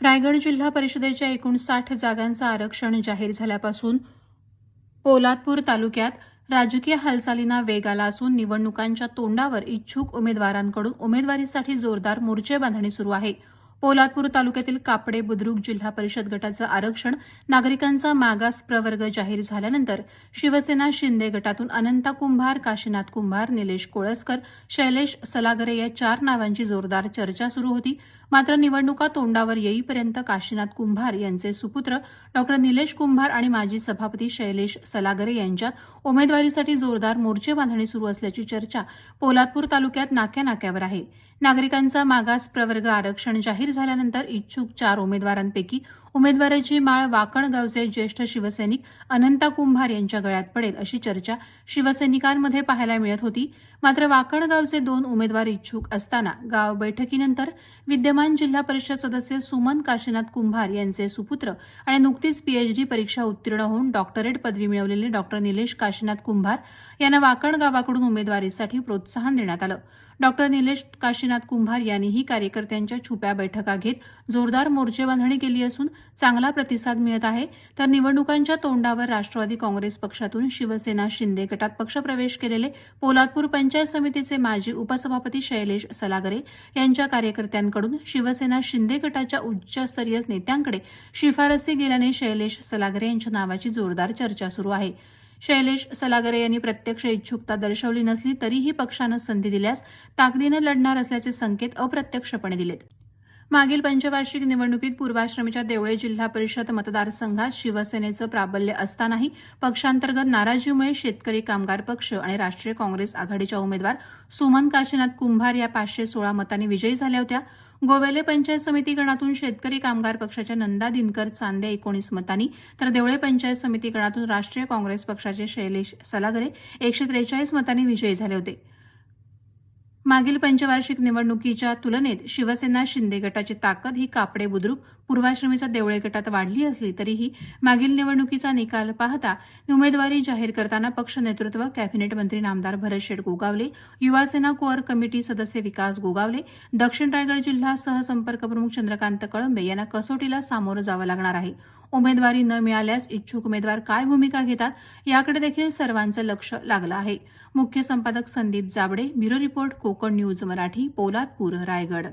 रायगड जिल्हा परिषदेच्या एकूण साठ जागांचं आरक्षण जाहीर झाल्यापासून पोलादपूर तालुक्यात राजकीय हालचालींना वेग आला असून निवडणुकांच्या तोंडावर इच्छुक उमेदवारांकडून उमेदवारीसाठी जोरदार मोर्चे बांधणी सुरू आहे. पोलादपूर तालुक्यातील कापडे बुद्रुक जिल्हा परिषद गटाचं आरक्षण नागरिकांचा मागास प्रवर्ग जाहीर झाल्यानंतर शिवसेना शिंदे गटातून अनंता कुंभार काशीनाथ कुंभार निलेश कोळसकर शैलेश सलागरे या चार नावांची जोरदार चर्चा सुरू होती. मात्र निवडणुका तोंडावर येईपर्यंत काशीनाथ कुंभार यांचे सुपुत्र डॉ. निलेश कुंभार आणि माजी सभापती शैलेश सलागरे यांच्यात उमेदवारीसाठी जोरदार मोर्चे बांधणी सुरू असल्याची चर्चा पोलादपूर तालुक्यात नाक्यानाक्यावर आहे. नागरिकांचा मागास प्रवर्ग आरक्षण जाहीर झाल्यानंतर इच्छुक चार उमेदवारांपैकी उमेदवाराची माळ वाकणगावचे ज्येष्ठ शिवसैनिक अनंता कुंभार यांच्या गळ्यात पडेल अशी चर्चा शिवसैनिकांमध्ये पाहायला मिळत होती. मात्र वाकणगावचे दोन उमेदवार इच्छुक असताना गाव बैठकीनंतर विद्यमान जिल्हा परिषद सदस्य सुमन काशीनाथ कुंभार यांचे सुपुत्र आणि नुकतीच पीएचडी परीक्षा उत्तीर्ण होऊन डॉक्टरेट पदवी मिळवलेले डॉक्टर निलेश काशीनाथ कुंभार यांना वाकण गावाकडून उमेदवारीसाठी प्रोत्साहन देण्यात आलं. डॉक्टर निलेश काशीनाथ कुंभार यांनीही कार्यकर्त्यांच्या छुप्या बैठका घेत जोरदार मोर्चेबांधणी केली असून चांगला प्रतिसाद मिळत आहे तर निवडणुकांच्या तोंडावर राष्ट्रवादी काँग्रेस पक्षातून शिवसेना शिंदे गटात पक्षप्रवेश केलेले पोलादपूर पंचायत समितीचे माजी उपसभापती शैलेश सलागरे यांच्या कार्यकर्त्यांकडून शिवसेना शिंदे गटाच्या उच्चस्तरीय नेत्यांकडे शिफारसी गेल्याने शैलेश सलागरे यांच्या नावाची जोरदार चर्चा सुरू आहे. शैलेश सलागरे यांनी प्रत्यक्ष इच्छुकता दर्शवली नसली तरीही पक्षानं संधी दिल्यास ताकदीनं लढणार असल्याचे संकेत अप्रत्यक्षपणे दिलेत. मागील पंचवार्षिक निवडणुकीत पूर्वाश्रमीच्या देवळे जिल्हा परिषद मतदारसंघात शिवसेनेचं प्राबल्य असतानाही पक्षांतर्गत नाराजीमुळे शेतकरी कामगार पक्ष आणि राष्ट्रीय काँग्रेस आघाडीच्या उमेदवार सुमन काशीनाथ कुंभार या पाचशे सोळा मतांनी विजयी झाल्या होत्या. गोवेले पंचायत समिती गणातून शेतकरी कामगार पक्षाच्या नंदा दिनकर चांदे एकोणीस मतांनी तर देवळे पंचायत समिती गणातून राष्ट्रीय काँग्रेस पक्षाचे शैलेश सलागरे एकशे त्रेचाळीस मतांनी विजयी झाले होते. मागील पंचवार्षिक निवडणुकीच्या तुलनेत शिवसेना शिंदे गटाची ताकद ही कापडे बुद्रुक पूर्वाश्रमीच्या देवळे गटात वाढली असली तरीही मागील निवडणुकीचा निकाल पाहता उमेदवारी जाहीर करताना पक्ष नेतृत्व कॅबिनेट मंत्री नामदार भरत शेठ गोगावले युवासेना कोअर कमिटी सदस्य विकास गोगावले दक्षिण रायगड जिल्हा सहसंपर्क प्रमुख चंद्रकांत कळंबे यांना कसोटीला सामोरं जावं लागणार आहे. उमेदवारी न मिळाल्यास इच्छुक उमेदवार काय भूमिका घेतात याकडे देखील सर्वांचं लक्ष लागलं आहे. मुख्य संपादक Sandeep Jabde bureau report Konkan news Marathi Poladpur Raigad.